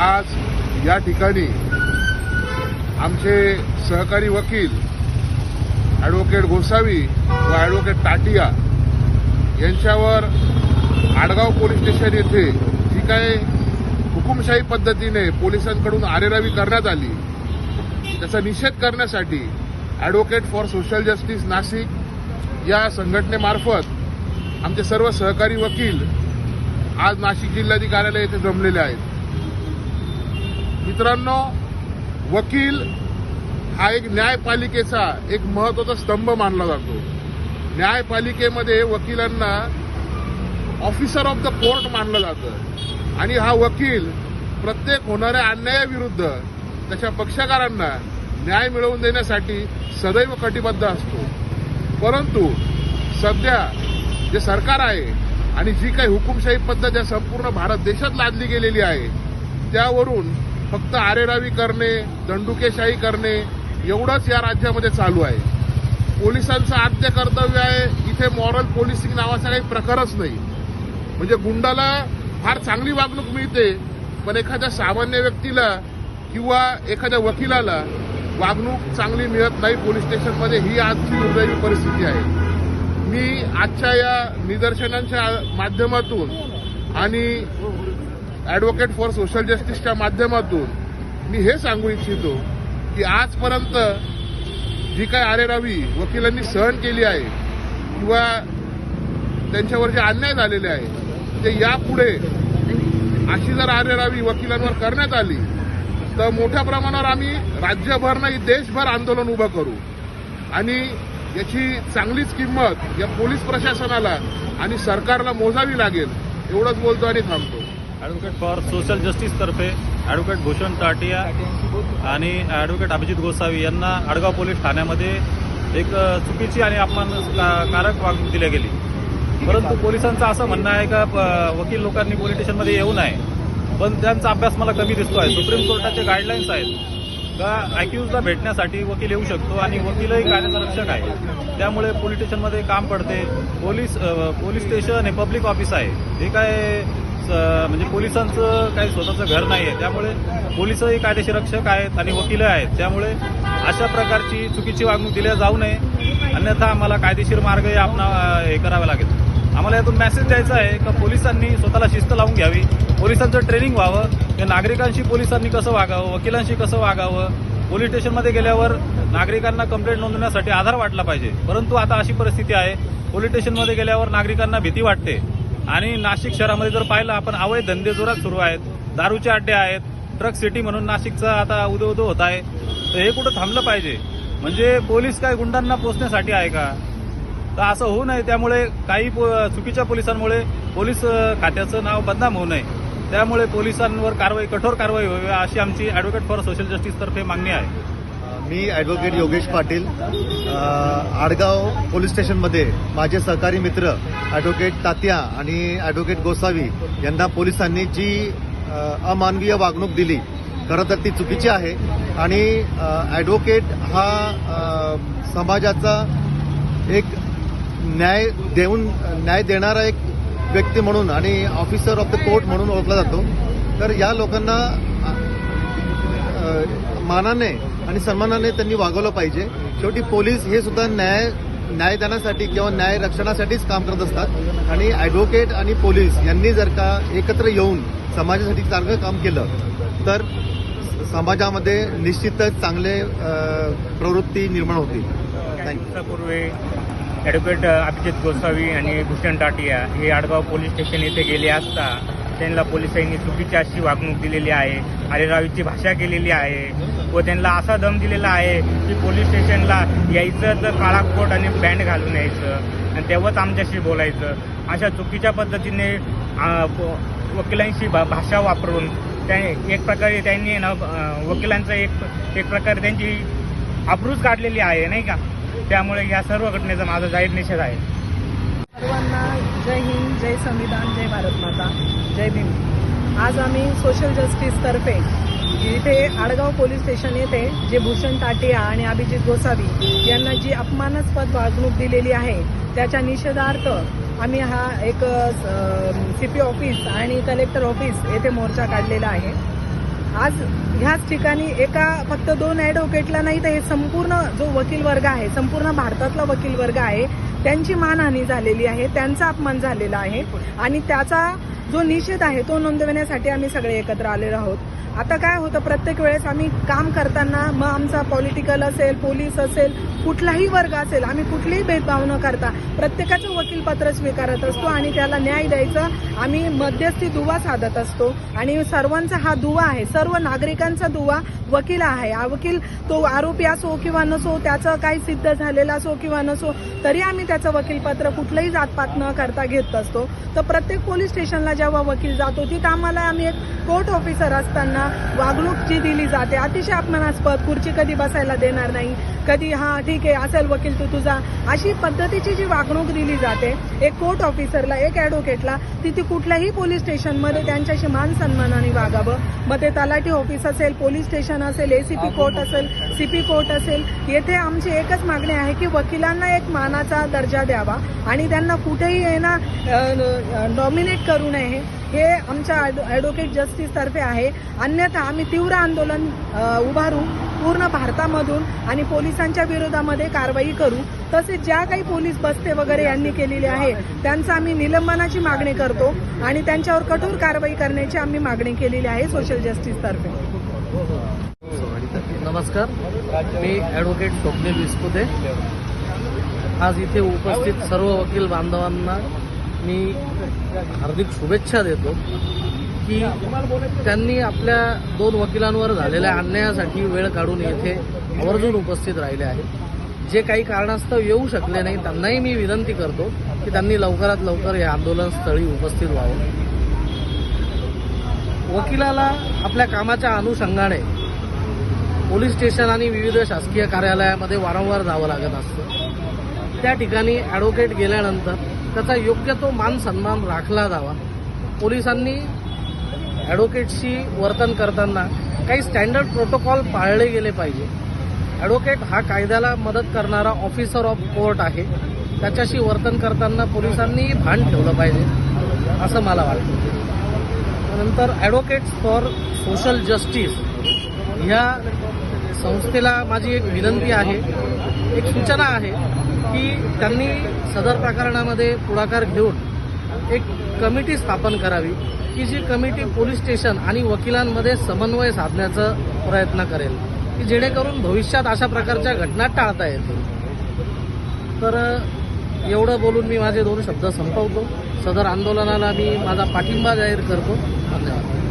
आज या ठिकाणी आमचे सहकारी वकील ॲडव्होकेट गोसावी व ॲडव्होकेट ताटिया यांच्यावर आडगाव पोलीस स्टेशन येथे जी काय हुकुमशाही पद्धतीने पोलिसांकडून आरेरावी करण्यात आली त्याचा निषेध करण्यासाठी advocate for social justice Nashik या संघटनेमार्फत आमचे सर्व सहकारी वकील आज नाशिक जिल्हाधिकारी कार्यालय येथे जमलेले आहेत. मित्रांनो वकील हा एक न्यायपालिकेचा एक महत्त्वाचा स्तंभ मानला जातो. न्यायपालिकेमध्ये वकिलांना ऑफिसर ऑफ द कोर्ट मानलं जातं. आणि हा वकील प्रत्येक होणाऱ्या अन्यायाविरुद्ध त्याच्या पक्षकारांना न्याय मिळवून देण्यासाठी सदैव कटिबद्ध असतो. परंतु सध्या जे सरकार आहे आणि जी काही हुकुमशाही पद्धत या संपूर्ण भारत देशात लादली गेलेली आहे त्यावरून फक्त आरेरावी करणे दंडुकेशाही करणे एवढंच या राज्यामध्ये चालू आहे. पोलिसांचं आद्य कर्तव्य आहे. इथे मॉरल पोलिसिंग नावाचा काही प्रकारच नाही. म्हणजे गुंडाला फार चांगली वागणूक मिळते पण एखाद्या सामान्य व्यक्तीला किंवा एखाद्या वकिलाला वागणूक चांगली मिळत नाही पोलीस स्टेशनमध्ये ही आजची दुर्दैवी परिस्थिती आहे. मी आजच्या या निदर्शनांच्या माध्यमातून आणि ॲडव्होकेट फॉर सोशल जस्टिसच्या माध्यमातून मी हे सांगू इच्छितो की आजपर्यंत जी काय आरेरावी वकिलांनी सहन केली आहे किंवा त्यांच्यावर जे अन्याय झालेले आहे ते यापुढे अशी जर आरे रवी वकिलांवर करण्यात आली तर मोठ्या प्रमाणावर आम्ही राज्यभर नाही देशभर आंदोलन उभं करू. आणि याची चांगलीच किंमत या पोलीस प्रशासनाला आणि सरकारला मोजावी लागेल एवढंच बोलतो आणि थांबतो. ॲडव्होकेट फॉर सोशल जस्टिसतर्फे ॲडव्होकेट भूषण ताटिया आणि ॲडव्होकेट अभिजित गोसावी यांना आडगाव पोलीस ठाण्यामध्ये एक चुकीची आणि अपमानकारक वागणूक दिली गेली. परंतु पोलिसांचं असं म्हणणं आहे का प- वकील लोकांनी पोलीस स्टेशनमध्ये येऊ नये पण त्यांचा अभ्यास मला कमी दिसतो आहे. सुप्रीम कोर्टाचे गाईडलाईन्स आहेत का अॅक्युजला भेटण्यासाठी वकील येऊ शकतो आणि वकीलही कायद्याचा रक्षक आहे. त्यामुळे पोलीस स्टेशनमध्ये काम पडते. पोलीस पोलीस स्टेशन हे पब्लिक ऑफिस आहे. हे काय म्हणजे पोलिसांचं काही स्वतःचं घर नाही आहे त्यामुळे पोलिसही कायदेशीरक्षक आहेत आणि वकील आहेत. त्यामुळे अशा प्रकारची चुकीची वागणूक दिल्या जाऊ नये. अन्यथा आम्हाला कायदेशीर मार्गही आपण हे करावा लागेल. आम्हाला यातून मेसेज द्यायचा आहे का पोलिसांनी स्वतःला शिस्त लावून घ्यावी? पोलिसांचं ट्रेनिंग व्हावं. की नागरिकांशी पोलिसांनी कसं वागावं? वकिलांशी कसं वागावं? पोलीस स्टेशनमध्ये गेल्यावर नागरिकांना कंप्लेंट नोंदवण्यासाठी आधार वाटला पाहिजे. परंतु आता अशी परिस्थिती आहे. पोलीस स्टेशनमध्ये गेल्यावर नागरिकांना भीती वाटते. आणि नाशिक शहरामध्ये जर पाहिलं आपण अवैध धंदे जोरात सुरू आहेत दारूचे अड्डे आहेत ट्रक सिटी म्हणून नाशिकचा आता उदो उदो होत आहे. तर हे कुठं थांबलं पाहिजे? म्हणजे पोलीस काय गुंडांना पोचण्यासाठी आहे का? तर असं होऊ नये त्यामुळे काही पो- चुकीच्या पोलिसांमुळे पोलीस खात्याचं नाव बदनाम होऊ नये. त्यामुळे पोलिसांवर कारवाई कठोर कारवाई व्हावी अशी आमची ॲडव्होकेट फॉर सोशल जस्टिस तर्फे मागणी आहे. मी ॲडव्होकेट योगेश पाटील आडगाव पोलीस स्टेशनमध्ये माझे सहकारी मित्र ॲडव्होकेट तात्या आणि ॲडव्होकेट गोसावी यांना पोलिसांनी जी अमानवीय वागणूक दिली खरं तर ती चुकीची आहे. आणि ॲडव्होकेट हा समाजाचा एक न्याय देऊन न्याय देणारा एक व्यक्ती म्हणून आणि ऑफिसर ऑफ द कोर्ट म्हणून ओळखला जातो. तर या लोकांना मानाने आणि सन्मानाने त्यांनी वागवलं पाहिजे. शेवटी पोलीस हे सुद्धा न्याय न्यायदानासाठी किंवा न्याय रक्षणासाठीच काम करत असतात. आणि ॲडव्होकेट आणि पोलीस यांनी जर का एकत्र येऊन समाजासाठी चांगलं काम केलं तर समाजामध्ये निश्चितच चांगले प्रवृत्ती निर्माण होतील. दिवसापूर्वी ॲडव्होकेट अभिजित गोसावी आणि भूषण टाटिया हे आडगाव पोलीस स्टेशन येथे गेले असता त्यांना पोलिसांनी चुकीची अशी वागणूक दिलेली आहे अरेरावीची भाषा केलेली आहे व त्यांना असा दम दिलेला आहे की पोलीस स्टेशनला यायचं तर काळा कोट आणि बँड घालून यायचं आणि तेव्हाच आमच्याशी बोलायचं. अशा चुकीच्या पद्धतीने वकिलांशी भा भाषा वापरून त्या एक प्रकारे त्यांनी ना वकिलांचं एक एक प्रकारे त्यांची अब्रूच काढलेली आहे नाही का? त्यामुळे या सर्व घटनेचा माझा जाहीर निषेध आहे. सर्वांना जय हिंद जय संविधान जय भारत माता जय भीम. आज आम्ही सोशल जस्टिसतर्फे इथे आडगाव पोलीस स्टेशन येथे जे भूषण टाटिया आणि अभिजित गोसावी यांना जी अपमानास्पद वागणूक दिलेली आहे त्याच्या निषेधार्थ आम्ही हा एक सी पी ऑफिस आणि कलेक्टर ऑफिस येथे मोर्चा काढलेला आहे. आज ह्याच ठिकाणी एका फक्त दोन ॲडव्होकेटला नाही तर हे संपूर्ण जो वकील वर्ग आहे संपूर्ण भारतातला वकील वर्ग आहे त्यांची मानहानी झालेली आहे त्यांचा अपमान झालेला आहे आणि त्याचा जो निषेध आहे तो नोंदविण्यासाठी आम्ही सगळे एकत्र आलेलो आहोत. आता काय होतं प्रत्येक वेळेस आम्ही काम करताना मग आमचा पॉलिटिकल असेल पोलीस असेल कुठलाही वर्ग असेल आम्ही कुठलीही भेदभाव न करता प्रत्येकाचं वकीलपत्र स्वीकारत असतो आणि त्याला न्याय द्यायचा. आम्ही मध्यस्थी दुवा साधत असतो आणि सर्वांचा हा दुवा आहे. सर्व नागरिकांचा दुवा वकील आहे. हा वकील तो आरोपी असो किंवा नसो त्याचं काही सिद्ध झालेलं असो किंवा नसो तरी आम्ही त्याचं वकीलपत्र कुठलंही जातपात न करता घेत असतो. तर प्रत्येक पोलीस स्टेशनला जेव्हा वकील जातो तिथं आम्हाला आम्ही एक कोर्ट ऑफिसर असताना वागणूक जी दिली जाते. अतिशय अपमानास्पद खुर्ची कधी बसायला देणार नाही कधी हा ठीक आहे असेल वकील तू तुझा. अशी पद्धतीची जी वागणूक दिली जाते एक कोर्ट ऑफिसरला एक ॲडव्होकेटला तिथे कुठल्याही पोलीस स्टेशनमध्ये त्यांच्याशी मान सन्मानाने वागावं मग ते तलाठी ऑफिसर असेल पोलीस स्टेशन असेल एसीपी कोर्ट असेल सीपी कोर्ट असेल येथे आमची एकच मागणी आहे की वकिलांना एक मानाचा दर्जा द्यावा आणि त्यांना कुठेही आहे ना नॉमिनेट करू नये. हे आमच्या ॲडव्होकेट जस्टिस तर्फे आहे. अन्यथा आम्ही तीव्र आंदोलन उभारू पूर्ण भारतामधून आणि पोलिसांच्या विरोधामध्ये कारवाई करू. तसेच ज्या काही पोलीस बस्ते वगैरे यांनी केलेली आहे त्यांचं आम्ही निलंबनाची मागणी करतो आणि त्यांच्यावर कठोर कारवाई करण्याची आम्ही मागणी केलेली आहे सोशल जस्टिस तर्फे. नमस्कार मी ॲडव्होकेट स्वप्नील विस्पुदे आज इथे उपस्थित सर्व वकील बांधवांना मी हार्दिक शुभेच्छा देतो की त्यांनी आपल्या दोन वकिलांवर झालेल्या अन्यायासाठी वेळ काढून येथे आवर्जून उपस्थित राहिले आहेत जे काही कारणास्तव येऊ शकले नाही त्यांनाही मी विनंती करतो की त्यांनी लवकरात लवकर या आंदोलनस्थळी उपस्थित व्हावं. वकिलाला आपल्या कामाच्या अनुषंगाने पोलीस स्टेशन आणि विविध शासकीय कार्यालयामध्ये वारंवार जावं लागत असतं. त्या ठिकाणी ॲडव्होकेट गेल्यानंतर त्याचा योग्य तो मान सन्मान राखला जावा. पोलिसांनी ॲडव्होकेटशी वर्तन करताना काही स्टँडर्ड प्रोटोकॉल पाळले गेले पाहिजे. ॲडव्होकेट हा कायद्याला मदत करणारा ऑफिसर ऑफ कोर्ट आहे. त्याच्याशी वर्तन करताना पोलिसांनी भान ठेवलं पाहिजे असं मला वाटतं. नंतर ॲडव्होकेट्स फॉर सोशल जस्टिस ह्या संस्थेला माझी एक विनंती आहे एक सूचना आहे की त्यांनी सदर प्रकरणामध्ये पुढाकार घेऊन एक कमिटी स्थापन करावी की जी कमिटी पोलीस स्टेशन आणि वकिलांमध्ये समन्वय साधण्याचा प्रयत्न करेल की जेणेकरून भविष्यात अशा प्रकारच्या घटना टाळता येतील. तर एवढं बोलून मी माझे दोन शब्द संपवतो. सदर आंदोलनाला मी माझा पाठिंबा जाहीर करतो. धन्यवाद.